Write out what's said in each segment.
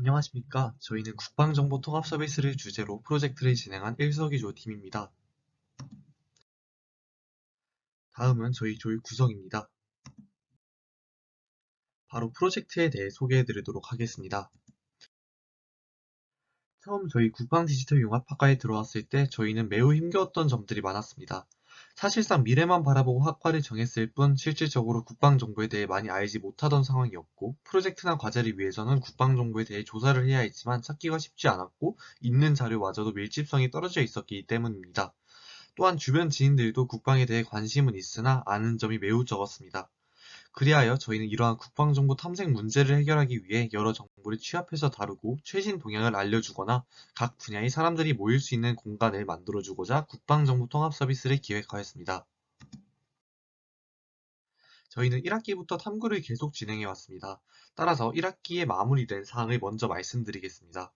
안녕하십니까. 저희는 국방정보 통합 서비스를 주제로 프로젝트를 진행한 일석이조 팀입니다. 다음은 저희 조의 구성입니다. 바로 프로젝트에 대해 소개해 드리도록 하겠습니다. 처음 저희 국방 디지털 융합학과에 들어왔을 때 저희는 매우 힘겨웠던 점들이 많았습니다. 사실상 미래만 바라보고 학과를 정했을 뿐 실질적으로 국방정보에 대해 많이 알지 못하던 상황이었고 프로젝트나 과제를 위해서는 국방정보에 대해 조사를 해야 했지만 찾기가 쉽지 않았고 있는 자료마저도 밀집성이 떨어져 있었기 때문입니다. 또한 주변 지인들도 국방에 대해 관심은 있으나 아는 점이 매우 적었습니다. 그리하여 저희는 이러한 국방정보 탐색 문제를 해결하기 위해 여러 정보를 취합해서 다루고 최신 동향을 알려주거나 각 분야의 사람들이 모일 수 있는 공간을 만들어주고자 국방정보 통합 서비스를 기획하였습니다. 저희는 1학기부터 탐구를 계속 진행해 왔습니다. 따라서 1학기에 마무리된 사항을 먼저 말씀드리겠습니다.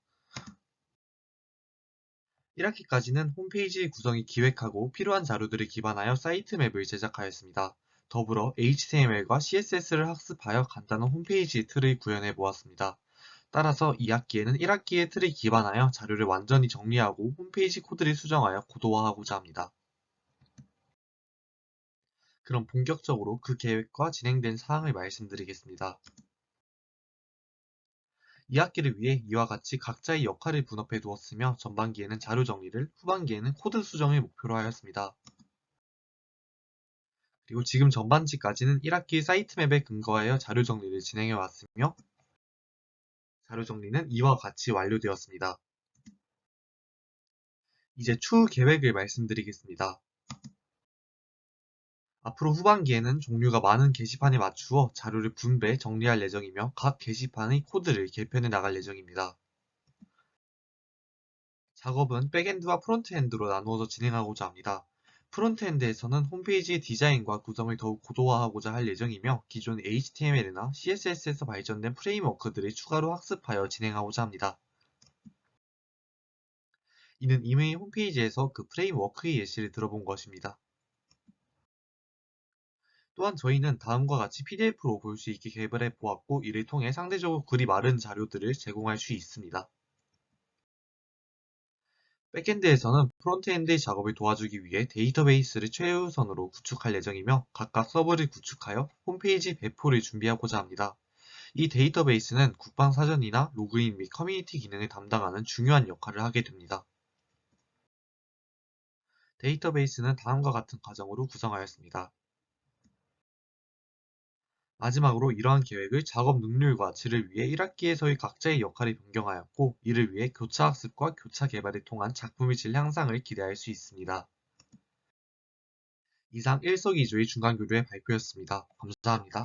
1학기까지는 홈페이지 구성이 기획하고 필요한 자료들을 기반하여 사이트 맵을 제작하였습니다. 더불어 HTML과 CSS를 학습하여 간단한 홈페이지 틀을 구현해 보았습니다. 따라서 2학기에는 1학기의 틀을 기반하여 자료를 완전히 정리하고 홈페이지 코드를 수정하여 고도화하고자 합니다. 그럼 본격적으로 그 계획과 진행된 사항을 말씀드리겠습니다. 2학기를 위해 이와 같이 각자의 역할을 분업해 두었으며 전반기에는 자료 정리를, 후반기에는 코드 수정을 목표로 하였습니다. 그리고 지금 전반지까지는 1학기 사이트맵에 근거하여 자료 정리를 진행해 왔으며 자료 정리는 이와 같이 완료되었습니다. 이제 추후 계획을 말씀드리겠습니다. 앞으로 후반기에는 종류가 많은 게시판에 맞추어 자료를 분배, 정리할 예정이며 각 게시판의 코드를 개편해 나갈 예정입니다. 작업은 백엔드와 프론트엔드로 나누어서 진행하고자 합니다. 프론트엔드에서는 홈페이지 디자인과 구성을 더욱 고도화하고자 할 예정이며 기존 HTML이나 CSS에서 발전된 프레임워크들을 추가로 학습하여 진행하고자 합니다. 이는 이미 홈페이지에서 그 프레임워크의 예시를 들어본 것입니다. 또한 저희는 다음과 같이 PDF로 볼 수 있게 개발해 보았고 이를 통해 상대적으로 글이 마른 자료들을 제공할 수 있습니다. 백엔드에서는 프론트엔드의 작업을 도와주기 위해 데이터베이스를 최우선으로 구축할 예정이며 각각 서버를 구축하여 홈페이지 배포를 준비하고자 합니다. 이 데이터베이스는 국방사전이나 로그인 및 커뮤니티 기능을 담당하는 중요한 역할을 하게 됩니다. 데이터베이스는 다음과 같은 과정으로 구성하였습니다. 마지막으로 이러한 계획을 작업 능률과 질을 위해 1학기에서의 각자의 역할을 변경하였고 이를 위해 교차 학습과 교차 개발을 통한 작품의 질 향상을 기대할 수 있습니다. 이상 일석이조의 중간교류의 발표였습니다. 감사합니다.